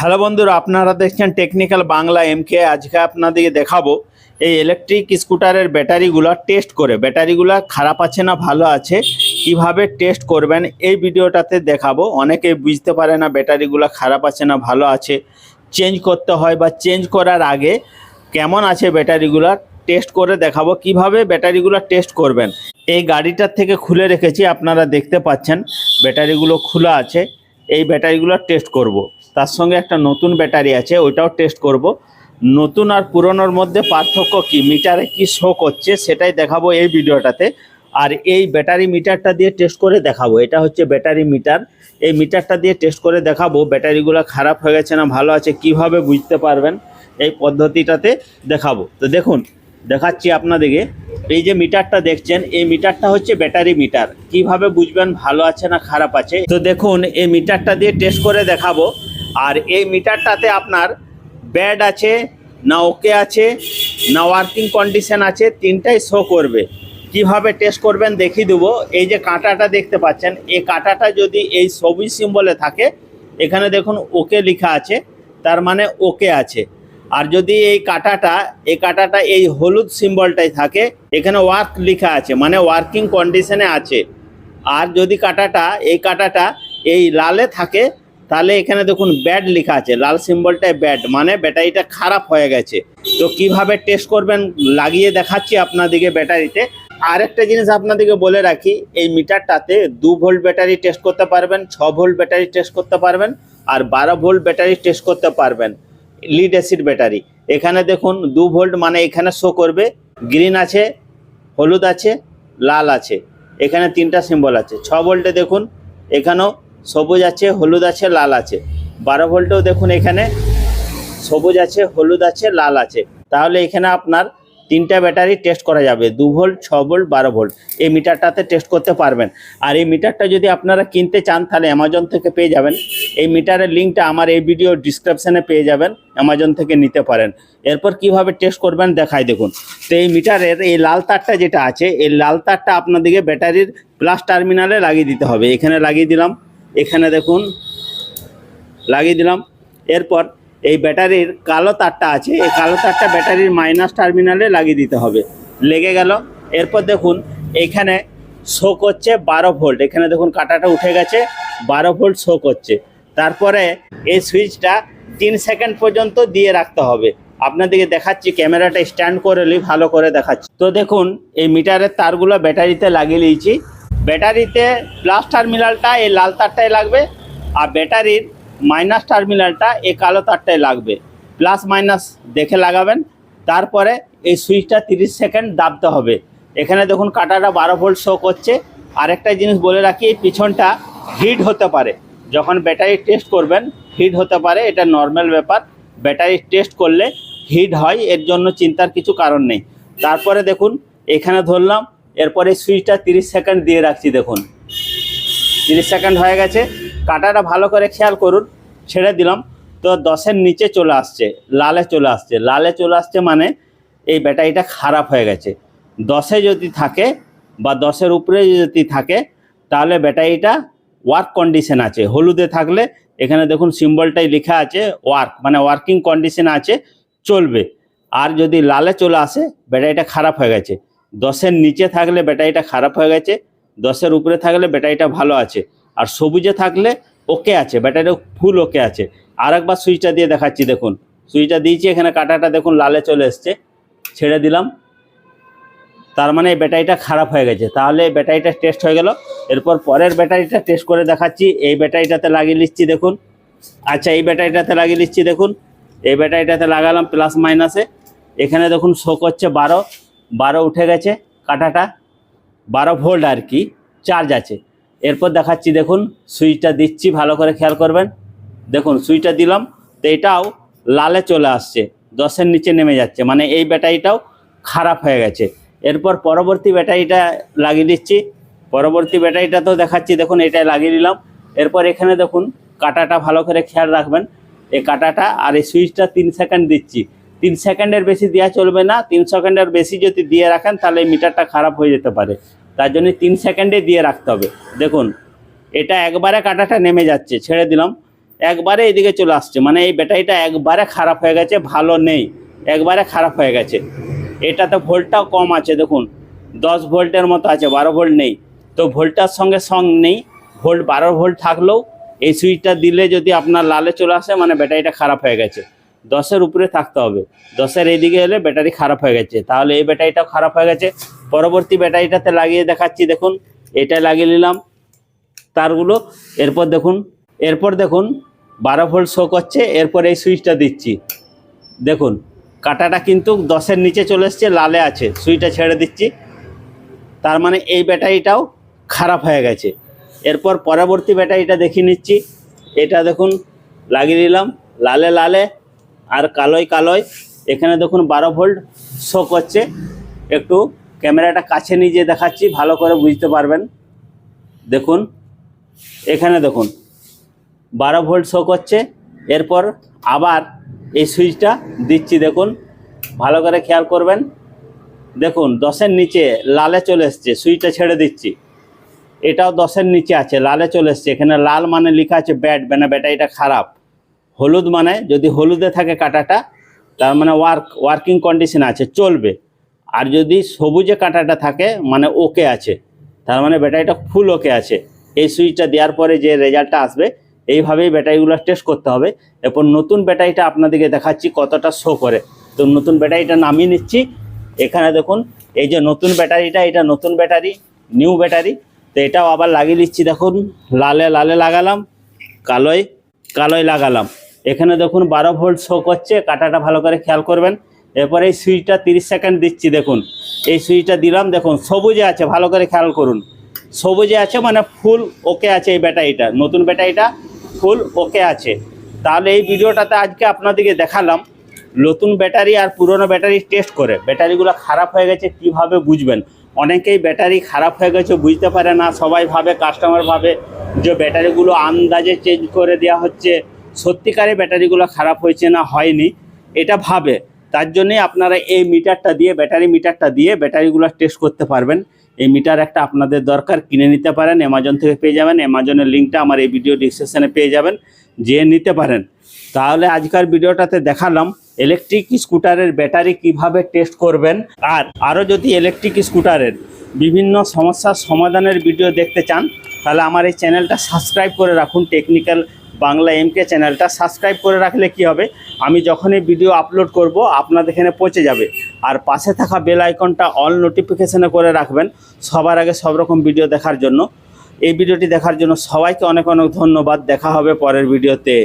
Hello বন্ধুরা, আপনারা দেখছেন টেকনিক্যাল বাংলা এমকে আজকে আপনাদেরকে দেখাবো এই ইলেকট্রিক স্কুটারের ব্যাটারিগুলো টেস্ট করে। ব্যাটারিগুলো খারাপ আছে না ভালো আছে, কীভাবে টেস্ট করবেন এই ভিডিওটাতে দেখাবো। অনেকে বুঝতে পারে না ব্যাটারিগুলো খারাপ আছে না ভালো আছে চেঞ্জ করতে হয় বা চেঞ্জ করার আগে কেমন আছে ব্যাটারিগুলো টেস্ট করে দেখাবো, কীভাবে ব্যাটারিগুলো টেস্ট করবেন। এই গাড়িটার থেকে খুলে রেখেছি, আপনারা দেখতে পাচ্ছেন ব্যাটারিগুলো খোলা আছে, এই ব্যাটারিগুলো টেস্ট করব। তার সঙ্গে একটা নতুন ব্যাটারি আছে, ওইটাও টেস্ট করব। নতুন আর পুরনোর মধ্যে পার্থক্য কি? মিটারে কি শো করছে সেটাই দেখাবো এই ভিডিওটাতে। আর এই ব্যাটারি মিটারটা দিয়ে টেস্ট করে দেখাবো। এটা হচ্ছে ব্যাটারি মিটার। এই মিটারটা দিয়ে টেস্ট করে দেখাবো, ব্যাটারিগুলো খারাপ হয়ে গেছে না, ভালো আছে, কীভাবে বুঝতে পারবেন? এই পদ্ধতিটাতে দেখাবো। তো দেখুন, দেখাচ্ছি আপনাদেরকে। এই যে মিটারটা দেখছেন, এই মিটারটা হচ্ছে ব্যাটারি মিটার। কীভাবে বুঝবেন ভালো আছে না খারাপ আছে? তো দেখুন, এই মিটারটা দিয়ে টেস্ট করে দেখাবো। আর এই মিটারটাতে আপনার ব্যাড আছে, না ওকে আছে, না ওয়ার্কিং কন্ডিশন আছে, তিনটাই শো করবে। কীভাবে টেস্ট করবেন দেখিয়ে দেবো। এই যে কাঁটাটা দেখতে পাচ্ছেন, এই কাঁটাটা যদি এই সবুজ সিম্বলে থাকে, এখানে দেখুন ওকে লেখা আছে, তার মানে ওকে আছে। আর যদি এই কাঁটাটা এই কাঁটাটা এই হলুদ সিম্বলটাই থাকে, এখানে ওয়ার্ক লেখা আছে মানে ওয়ার্কিং কন্ডিশনে আছে। আর যদি কাঁটাটা, এই কাঁটাটা এই লালে থাকে তাহলে এখানে দেখুন ব্যাড লেখা আছে, লাল সিম্বলটায় ব্যাড মানে ব্যাটারিটা খারাপ হয়ে গেছে। তো কীভাবে টেস্ট করবেন লাগিয়ে দেখাচ্ছি আপনাদেরকে ব্যাটারিতে। আরেকটা জিনিস আপনাদেরকে বলে রাখি, এই মিটারটাতে দু ভোল্ট ব্যাটারি টেস্ট করতে পারবেন, ছ ভোল্ট ব্যাটারি টেস্ট করতে পারবেন, আর বারো ভোল্ট ব্যাটারি টেস্ট করতে পারবেন লিড অ্যাসিড ব্যাটারি। এখানে দেখুন দু ভোল্ট মানে এখানে শো করবে গ্রিন আছে, হলুদ আছে, লাল আছে, এখানে তিনটা সিম্বল আছে। ছ ভোল্টে দেখুন, এখানেও সবুজ আছে, হলুদ আছে, লাল আছে। বারো ভোল্টেও দেখুন এখানে, সবুজ আছে, হলুদ আছে, লাল আছে। তাহলে এখানে আপনার তিনটা ব্যাটারি টেস্ট করা যাবে, দু ভোল্ট, ছ ভোল্ট, বারো ভোল্ট। এই মিটারটাতে টেস্ট করতে পারবেন। আর এই মিটারটা যদি আপনারা কিনতে চান, তাহলে অ্যামাজন থেকে পেয়ে যাবেন। এই মিটারের লিঙ্কটা আমার এই ভিডিও ডিসক্রিপশানে পেয়ে যাবেন, অ্যামাজন থেকে নিতে পারেন। এরপর কীভাবে টেস্ট করবেন দেখাই দেখুন। তো এই মিটারের এই লাল তারটা যেটা আছে, এই লাল তারটা আপনাদেরকে ব্যাটারির প্লাস টার্মিনালে লাগিয়ে দিতে হবে। এখানে লাগিয়ে দিলাম। এখানে দেখুন, লাগিয়ে দিলাম। এরপর এই ব্যাটারির কালো তারটা আছে, এই কালো তারটা ব্যাটারির মাইনাস টার্মিনালে লাগিয়ে দিতে হবে। লেগে গেল। এরপর দেখুন, এখানে শো করছে বারো ভোল্ট। এখানে দেখুন, কাটাটা উঠে গেছে, বারো ভোল্ট শো করছে। তারপরে এই সুইচটা তিন সেকেন্ড পর্যন্ত দিয়ে রাখতে হবে। আপনাদেরকে দেখাচ্ছি, ক্যামেরাটা স্ট্যান্ড করে ভালো করে দেখাচ্ছি। তো দেখুন, এই মিটারের তারগুলো ব্যাটারিতে লাগিয়ে নিয়েছি ব্যাটারিতে প্লাস টার্মিনালটা এই লাল তারটাই লাগবে আর ব্যাটারির মাইনাস টার্মিনালটা এই কালো তারটাই লাগবে। প্লাস মাইনাস দেখে লাগাবেন, তারপরে এই সুইচটা তিরিশ সেকেন্ড দাবতে হবে। এখানে দেখুন কাটাটা বারো ভোল্ট শো করছে। আরেকটা জিনিস বলে রাখি, এই পিছনটা হিট হতে পারে। যখন ব্যাটারি টেস্ট করবেন, হিট হতে পারে, এটা নর্মাল ব্যাপার। ব্যাটারি টেস্ট করলে হিট হয়, এর জন্য চিন্তার কিছু কারণ নেই। তারপরে দেখুন, এখানে ধরলাম এরপরে সুইচটা তিরিশ সেকেন্ড দিয়ে রাখছি দেখুন। তিরিশ সেকেন্ড হয়ে গেছে। কাটাটা ভালো করে খেয়াল করুন, ছেড়ে দিলাম। তো দশের নিচে চলে আসছে, লালে চলে আসছে। লালে চলে আসছে মানে এই ব্যাটারিটা খারাপ হয়ে গেছে। দশে যদি থাকে বা দশের উপরে যদি থাকে, তাহলে ব্যাটারিটা ওয়ার্ক কন্ডিশন আছে। হলুদে থাকলে এখানে দেখুন সিম্বলটাই লেখা আছে ওয়ার্ক মানে ওয়ার্কিং কন্ডিশন আছে, চলবে। আর যদি লালে চলে আসে, ব্যাটারিটা খারাপ হয়ে গেছে। দশের নিচে থাকলে ব্যাটারিটা খারাপ হয়ে গেছে, দশের উপরে থাকলে ব্যাটারিটা ভালো আছে, আর সবুজে থাকলে ওকে আছে ব্যাটারি ফুল ওকে আছে। আর একবার সুইচটা দিয়ে দেখাচ্ছি, দেখুন। সুইচটা দিয়েছি, এখানে কাটাটা দেখুন লালে চলে এসছে, ছেড়ে দিলাম। তার মানে এই ব্যাটারিটা খারাপ হয়ে গেছে। তাহলে এই ব্যাটারিটা টেস্ট হয়ে গেল। এরপর পরের ব্যাটারিটা টেস্ট করে দেখাচ্ছি। এই ব্যাটারিটাতে লাগিয়ে নিচ্ছি, দেখুন। আচ্ছা এই ব্যাটারিটাতে লাগিয়ে নিচ্ছি, দেখুন। এই ব্যাটারিটাতে লাগালাম প্লাস মাইনাসে এখানে দেখুন শো করছে বারো। বারো উঠে গেছে, কাটাটা বারো ভোল্ট আর কি চার্জ আছে। এরপর দেখাচ্ছি দেখুন, সুইচটা দিচ্ছি, ভালো করে খেয়াল করবেন। দেখুন, সুইচটা দিলাম, তো এটাও লালে চলে আসছে, দশের নিচে নেমে যাচ্ছে মানে এই ব্যাটারিটাও খারাপ হয়ে গেছে। এরপর পরবর্তী ব্যাটারিটা লাগিয়ে দিচ্ছি, পরবর্তী ব্যাটারিটা তো দেখাচ্ছি, দেখুন এটা লাগিয়ে দিলাম। এরপর এখানে দেখুন, কাটাটা ভালো করে খেয়াল রাখবেন, এই কাটাটা আর এই সুইচটা তিন সেকেন্ড দিচ্ছি। তিন সেকেন্ডের বেশি দেওয়া চলবে না, তিন সেকেন্ডের বেশি যদি দিয়ে রাখেন, তাহলে মিটারটা খারাপ হয়ে যেতে পারে। তার জন্য তিন সেকেন্ডে দিয়ে রাখতে হবে। দেখুন, এটা একবারে কাটাটা নেমে যাচ্ছে, ছেড়ে দিলাম। একবারে এদিকে চলে আসছে মানে এই ব্যাটারিটা একবারে খারাপ হয়ে গেছে, ভালো নেই, একবারে খারাপ হয়ে গেছে। এটাতে ভোল্টটাও কম আছে, দেখুন, দশ ভোল্টের মতো আছে, বারো ভোল্ট নেই। তো ভোল্টটার সঙ্গে সং নেই, ভোল্ট বারো ভোল্ট থাকলেও এই সুইচটা দিলে যদি আপনার লালে চলে আসে মানে ব্যাটারিটা খারাপ হয়ে গেছে। দশের উপরে থাকতে হবে। দশের এইদিকে এলে ব্যাটারি খারাপ হয়ে গেছে। তাহলে এই ব্যাটারিটাও খারাপ হয়ে গেছে। পরবর্তী ব্যাটারিটাতে লাগিয়ে দেখাচ্ছি, দেখুন। এটা লাগিয়ে নিলাম। তারগুলো, এরপর দেখুন। এরপর দেখুন, বারো ভোল্ট শো করছে। এরপর এই সুইচটা দিচ্ছি। দেখুন, কাটাটা কিন্তু দশের নিচে চলে এসছে, লালে আছে। সুইচটা ছেড়ে দিচ্ছি। তার মানে এই ব্যাটারিটাও খারাপ হয়ে গেছে। এরপর পরবর্তী ব্যাটারিটা দেখিয়ে নিচ্ছি। এটা দেখুন, লাগিয়ে দিলাম লালে লালে। আর কালোয় কালোয়, এখানে দেখুন বারো ভোল্ট শো করছে। একটু ক্যামেরাটা কাছে নিয়ে যেয়ে দেখাচ্ছি, ভালো করে বুঝতে পারবেন। দেখুন, এখানে দেখুন, বারো ভোল্ট শো করছে। এরপর আবার এই সুইচটা দিচ্ছি, দেখুন, ভালো করে খেয়াল করবেন। দেখুন, দশের নিচে লালে চলে এসছে, সুইচটা ছেড়ে দিচ্ছি। এটাও দশের নিচে আছে, লালে চলে এসছে। এখানে লাল মানে লেখা আছে ব্যাট মানে ব্যাটারিটা খারাপ। হলুদ মানে যদি হলুদে থাকে কাঁটাটা, তার মানে ওয়ার্ক ওয়ার্কিং কন্ডিশন আছে, চলবে। আর যদি সবুজে কাঁটাটা থাকে মানে ওকে আছে, তার মানে ব্যাটারিটা ফুল ওকে আছে। এই সুইচটা দেওয়ার পরে যে রেজাল্টটা আসবে, এইভাবেই ব্যাটারিগুলো টেস্ট করতে হবে। এরপর নতুন ব্যাটারিটা আপনাদেরকে দেখাচ্ছি কতটা শো করে। তো নতুন ব্যাটারিটা নামিয়ে নিচ্ছি। এখানে দেখুন, এই যে নতুন ব্যাটারিটা, এটা নতুন ব্যাটারি নিউ ব্যাটারি। তো এটাও আবার লাগিয়ে দিচ্ছি, দেখুন, লালে লালে লাগালাম, কালোয় কালোয় লাগালাম। এখানে দেখুন বারো ভোল্ট শো করছে কাটাটা ভালো করে খেয়াল করবেন। এরপর এই সুইচটা তিরিশ সেকেন্ড দিচ্ছি, দেখুন। এই সুইচটা দিলাম, দেখুন, সবুজে আছে, ভালো করে খেয়াল করুন। সবুজে আছে মানে ফুল ওকে আছে এই ব্যাটারিটা, নতুন ব্যাটারিটা ফুল ওকে আছে। তাহলে এই ভিডিওটাতে আজকে আপনাদেরকে দেখালাম, নতুন ব্যাটারি আর পুরনো ব্যাটারি টেস্ট করে, ব্যাটারিগুলো খারাপ হয়ে গেছে কীভাবে বুঝবেন? অনেকেই ব্যাটারি খারাপ হয়ে গেছে, বুঝতে পারে না, সবাই ভাবে কাস্টমার ভাবে, যে ব্যাটারিগুলো আন্দাজে চেঞ্জ করে দেওয়া হচ্ছে। সত্যিকারে ব্যাটারিগুলো খারাপ হয়েছে না হয়নি, এটা ভাবে। তার জন্যে আপনারা এই মিটারটা দিয়ে, ব্যাটারি মিটারটা দিয়ে ব্যাটারিগুলো টেস্ট করতে পারবেন। এই মিটার একটা আপনাদের দরকার, কিনে নিতে পারেন অ্যামাজন থেকে পেয়ে যাবেন। অ্যামাজনের লিঙ্কটা আমার এই ভিডিও ডিসক্রিপশানে পেয়ে যাবেন, যেয়ে নিতে পারেন। তাহলে আজকের ভিডিওটাতে দেখালাম ইলেকট্রিক স্কুটারের ব্যাটারি কীভাবে টেস্ট করবেন। আর আরও যদি ইলেকট্রিক স্কুটারের বিভিন্ন সমস্যার সমাধানের ভিডিও দেখতে চান, তাহলে আমার এই চ্যানেলটা সাবস্ক্রাইব করে রাখুন। টেকনিক্যাল বাংলা এমকে চ্যানেলটা সাবস্ক্রাইব করে রাখলে কি হবে? আমি যখনই ভিডিও আপলোড করব, আপনাদের এখানে পৌঁছে যাবে। আর পাশে থাকা বেল আইকনটা অল নোটিফিকেশনে করে রাখবেন, সবার আগে সব রকম ভিডিও দেখার জন্য। এই ভিডিওটি দেখার জন্য সবাইকে অনেক অনেক ধন্যবাদ। দেখা হবে পরের ভিডিওতে